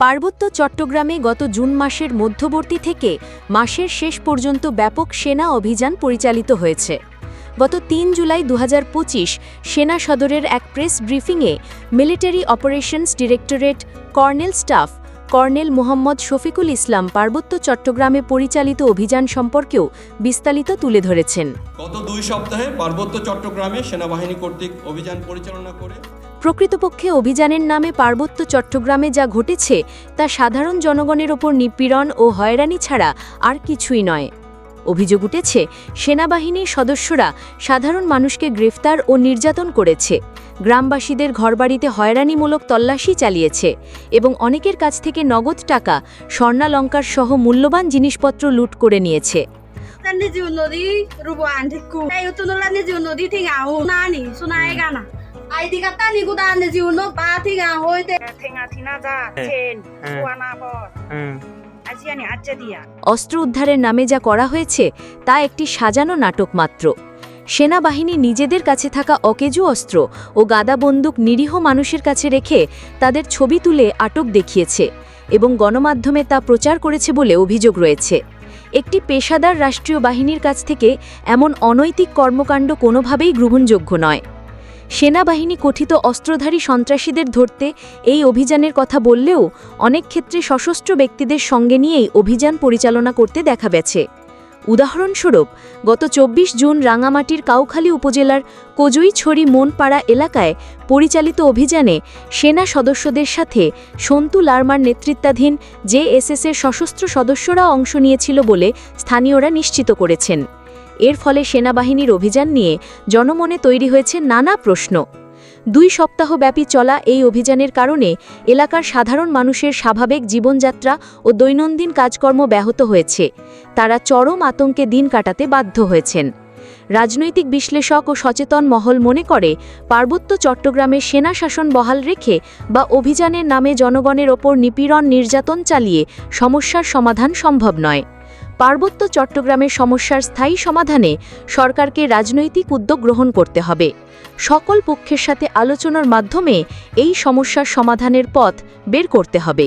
পার্বত্য চট্টগ্রামে গত জুন মাসের মধ্যবর্তী থেকে মাসের শেষ পর্যন্ত ব্যাপক সেনা অভিযান পরিচালিত হয়েছে। গত তিন জুলাই দু হাজার পঁচিশ সেনা সদরের এক প্রেস ব্রিফিংয়ে military operations directorate colonel staff colonel Mohammad Shafiqul Islam পার্বত্য চট্টগ্রামে পরিচালিত অভিযান সম্পর্কেও বিস্তারিত তুলে ধরেছেন। গত দুই সপ্তাহে পার্বত্য চট্টগ্রামে সেনাবাহিনী কর্তৃক অভিযান পরিচালনা করে প্রকৃতপক্ষে অভিযানের নামে পার্বত্য চট্টগ্রামে যা ঘটেছে, তা সাধারণ জনগণের ওপর নিপীড়ন ও হয়রানি ছাড়া আর কিছুই নয়। অভিযোগ উঠেছে, সেনাবাহিনীর সদস্যরা সাধারণ মানুষকে গ্রেফতার ও নির্যাতন করেছে। গ্রামবাসীদের ঘরবাড়িতে হয়রানিমূলক তল্লাশি চালিয়েছে এবং অনেকের কাছ থেকে নগদ টাকা, স্বর্ণালঙ্কার সহ মূল্যবান জিনিসপত্র লুট করে নিয়েছে। rubo anti ku. Ai tu no la ni jiu no di thi ngao hu na ni su na ai ga na. Ai di ka tani ku da ni jiu no ba thi ngao hoi te. 탱아 티나자 첸 수아나버 아지아니 아짜디야 অস্ত্র উদ্ধারের নামে যা করা হয়েছে তা একটি সাজানো নাটক মাত্র সেনাবাহিনী নিজেদের কাছে থাকা অকেজু অস্ত্র ও গাদা বন্দুক নিরীহ মানুষের কাছে রেখে তাদের ছবি তুলে আটক দেখিয়েছে এবং গণমাধ্যমে তা প্রচার করেছে বলে অভিযোগ রয়েছে একটি পেশাদার রাষ্ট্রীয় বাহিনীর কাছ থেকে এমন অনৈতিক কর্মকাণ্ড কোনোভাবেই গ্রহণযোগ্য নয় সেনাবাহিনী কথিত অস্ত্রধারী সন্ত্রাসীদের ধরতে এই অভিযানের কথা বললেও অনেক ক্ষেত্রে সশস্ত্র ব্যক্তিদের সঙ্গে নিয়েই অভিযান পরিচালনা করতে দেখা গেছে। উদাহরণস্বরূপ, গত চব্বিশ জুন রাঙামাটির কাউখালী উপজেলার কজুইছড়ি মনপাড়া এলাকায় পরিচালিত অভিযানে সেনা সদস্যদের সাথে সন্তু লার্মার নেতৃত্বাধীন জেএসএসের সশস্ত্র সদস্যরা অংশ নিয়েছিল বলে স্থানীয়রা নিশ্চিত করেছেন। এর ফলে সেনাবাহিনীর অভিযান নিয়ে জনমনে তৈরি হয়েছে নানা প্রশ্ন। দুই সপ্তাহব্যাপী চলা এই অভিযানের কারণে এলাকার সাধারণ মানুষের স্বাভাবিক জীবনযাত্রা ও দৈনন্দিন কাজকর্ম ব্যাহত হয়েছে। তারা চরম আতঙ্কে দিন কাটাতে বাধ্য হয়েছেন। রাজনৈতিক বিশ্লেষক ও সচেতন মহল মনে করে, পার্বত্য চট্টগ্রামে সেনা শাসন বহাল রেখে বা অভিযানের নামে জনগণের ওপর নিপীড়ন নির্যাতন চালিয়ে সমস্যার সমাধান সম্ভব নয়। পার্বত্য চট্টগ্রামের সমস্যার স্থায়ী সমাধানে সরকারকে রাজনৈতিক উদ্যোগ গ্রহণ করতে হবে। সকল পক্ষের সাথে আলোচনার মাধ্যমে এই সমস্যার সমাধানের পথ বের করতে হবে।